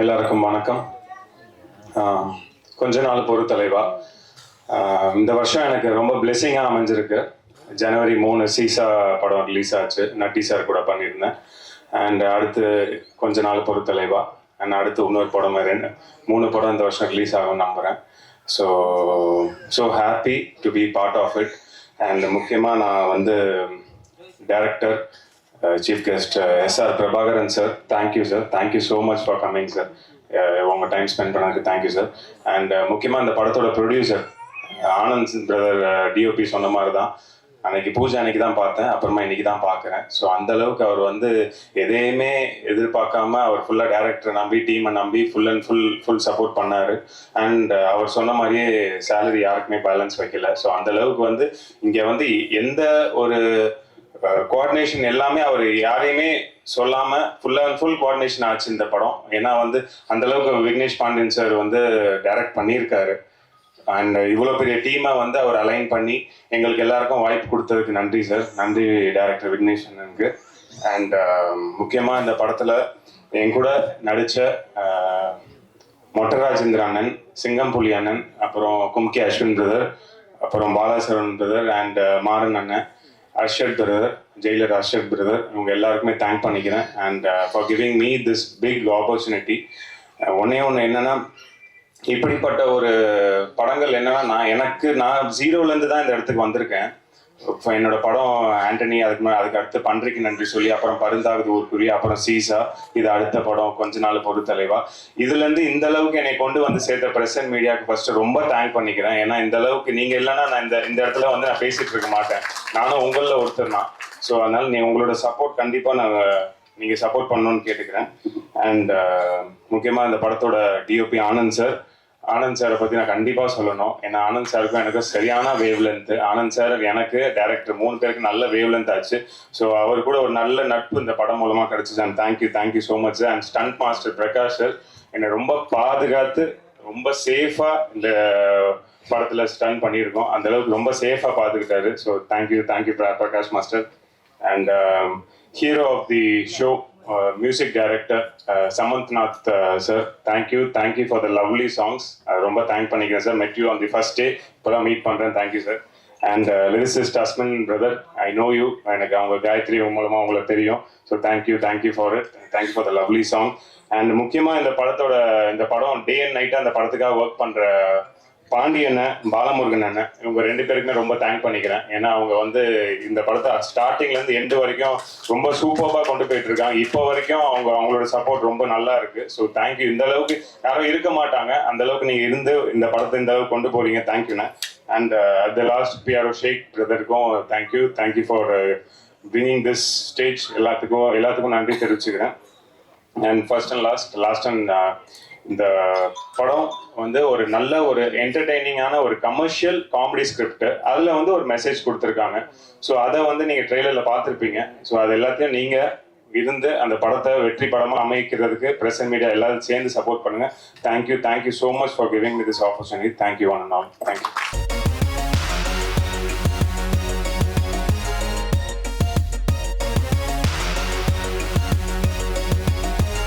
எல்லாருக்கும் வணக்கம். கொஞ்ச நாள் பொறுத்தலைவா இந்த வருஷம் எனக்கு ரொம்ப பிளெஸ்ஸிங்காக அமைஞ்சிருக்கு. ஜனவரி மூணு சீசா படம் ரிலீஸ் ஆச்சு. நட்டி சார் கூட பண்ணியிருந்தேன். அண்ட் அடுத்து கொஞ்ச நாள் பொறுத்தலைவா அண்ட் அடுத்து இன்னொரு படம் ரெண்டு மூணு படம் இந்த வருஷம் ரிலீஸ் ஆகும்னு நம்புகிறேன் so so happy to be part of it and முக்கியமாக நான் வந்து director chief guest S R Prabhakaran sir thank you sir thank you so much for coming sir உங்கள் டைம் ஸ்பெண்ட் பண்ணதுக்கு தேங்க்யூ சார் அண்ட் uh, முக்கியமாக இந்த படத்தோட producer Anand brother DOP uh, சொன்ன மாதிரி தான் அன்னைக்கு பூஜை அன்னைக்கு தான் பார்த்தேன். அப்புறமா இன்னைக்கு தான் பார்க்குறேன். ஸோ அந்த அளவுக்கு அவர் வந்து எதையுமே எதிர்பார்க்காம அவர் ஃபுல்லாக டேரக்டரை நம்பி டீமை நம்பி full and full full support பண்ணாரு. அண்ட் uh, அவர் சொன்ன மாதிரியே சேலரி யாருக்குமே பேலன்ஸ் வைக்கல. ஸோ அந்த அளவுக்கு வந்து இங்கே வந்து எந்த ஒரு கோஆர்டினேஷன் எல்லாமே அவர் யாரையுமே சொல்லாம ஃபுல் அண்ட் ஃபுல் கோஆர்டினேஷன் ஆச்சு இந்த படம். ஏன்னா வந்து அந்த அளவுக்கு விக்னேஷ் பாண்டியன் சார் வந்து டைரக்ட் பண்ணியிருக்காரு. அண்ட் இவ்வளோ பெரிய டீமை வந்து அவர் அலைன் பண்ணி எங்களுக்கு எல்லாருக்கும் வாய்ப்பு கொடுத்ததுக்கு நன்றி சார் நன்றி டைரக்டர் விக்னேஷ் அண்ணனுக்கு. அண்ட் um, முக்கியமாக இந்த படத்தில் என் கூட நடித்த மொட்டராஜேந்திர அண்ணன் சிங்கம்புலி அண்ணன் அப்புறம் கும்கி அஸ்வின் பிரதர் அப்புறம் பாலாசரவன் பிரதர் அண்ட் மாறன் அண்ணன். Arshad brother jailer Arshad brother இவங்க எல்லாருக்குமே தேங்க் பண்ணிக்கிறேன். And for giving me this big opportunity ஒன்னே ஒன்று என்னன்னா இப்படிப்பட்ட ஒரு படங்கள் என்னன்னா நான் எனக்கு நான் ஜீரோலேருந்து தான் இந்த இடத்துக்கு வந்திருக்கேன். என்னோட படம் ஆண்டனி அதுக்கு மேலே அதுக்கு அடுத்து பன்றிக்கு நன்றி சொல்லி அப்புறம் பருந்தாகுது ஊர்க்குரிய அப்புறம் சீசா இது அடுத்த படம் கொஞ்ச நாள் பொறுத்தலைவா இதுலேருந்து இந்த அளவுக்கு என்னை கொண்டு வந்து சேர்த்த பிரசன்ட் மீடியாவுக்கு ஃபர்ஸ்ட் ரொம்ப தேங்க் பண்ணிக்கிறேன். ஏன்னா இந்த அளவுக்கு நீங்க இல்லைன்னா நான் இந்த இந்த இடத்துல வந்து நான் பேசிட்டு இருக்க மாட்டேன். நானும் உங்களில் ஒருத்தர் தான். ஸோ அதனால நீ உங்களோட சப்போர்ட் கண்டிப்பாக நான் நீங்க சப்போர்ட் பண்ணணும்னு கேட்டுக்கிறேன். அண்ட் முக்கியமா இந்த படத்தோட டிஓபி ஆனந்த் சார் ஆனந்த் சாரை பத்தி நான் கண்டிப்பா சொல்லணும். ஏன்னா ஆனந்த் சாருக்கும் எனக்கு சரியான வேவ் லென்த் ஆனந்த் சார் எனக்கு டேரக்டர் மூணு பேருக்கு நல்ல வேவ் லென்த் ஆச்சு. ஸோ அவர் கூட ஒரு நல்ல நட்பு இந்த படம் மூலமா கிடைச்சிச்சு. And thank you thank you so much and stunt master Prakash sir என்னை ரொம்ப பாதுகாத்து ரொம்ப சேஃபா இந்த படத்துல ஸ்டன் பண்ணியிருக்கோம். அந்த அளவுக்கு ரொம்ப சேஃபா பார்த்துக்கிட்டாரு so thank you thank you Prakash master and hero of the show music director Samanthnath sir thank you thank you for the lovely songs ரொம்ப தேங்க் பண்ணிக்கிறேன் sir met you on the first day இப்போதான் meet பண்ணுறேன் thank you sir and lyricist Asmin brother I know you எனக்கு அவங்க காயத்ரி மூலமாக உங்களுக்கு தெரியும். So thank you thank you for it thank you for the lovely song and முக்கியமாக இந்த படத்தோட இந்த படம் டே அண்ட் நைட்டாக அந்த படத்துக்காக ஒர்க் பண்ணுற பாண்டி அண்ணன் பாலமுருகன் அண்ணன் இவங்க ரெண்டு பேருக்குமே ரொம்ப தேங்க் பண்ணிக்கிறேன். ஏன்னா அவங்க வந்து இந்த படத்தை ஸ்டார்டிங்ல இருந்து எண்டு வரைக்கும் ரொம்ப சூப்பராக கொண்டு போயிட்டு இருக்காங்க. இப்போ வரைக்கும் அவங்க அவங்களோட சப்போர்ட் ரொம்ப நல்லா இருக்கு. ஸோ தேங்க்யூ இந்த அளவுக்கு யாரும் இருக்க மாட்டாங்க. அந்த அளவுக்கு நீங்க இருந்து இந்த படத்தை இந்த அளவுக்கு கொண்டு போறீங்க. தேங்க்யூண்ணா and the last PRO Sheikh பிரதருக்கும் thank you thank you for bringing this stage எல்லாத்துக்கும் எல்லாத்துக்கும் நன்றி தெரிவிச்சுக்கிறேன். And first and last last and இந்த படம் வந்து ஒரு நல்ல ஒரு என்டர்டெய்னிங்கான ஒரு கமர்ஷியல் காமெடி ஸ்கிரிப்ட் அதில் வந்து ஒரு மெசேஜ் கொடுத்துருக்காங்க. ஸோ அதை வந்து நீங்கள் ட்ரெய்லரில் பார்த்துருப்பீங்க. ஸோ அது எல்லாத்தையும் நீங்கள் இருந்து அந்த படத்தை வெற்றி படமாக அமைக்கிறதுக்கு பிரசன்ட் மீடியா எல்லாரும் சேர்ந்து சப்போர்ட் பண்ணுங்கள் thank you thank you so much for giving this opportunity thank you one and all thank you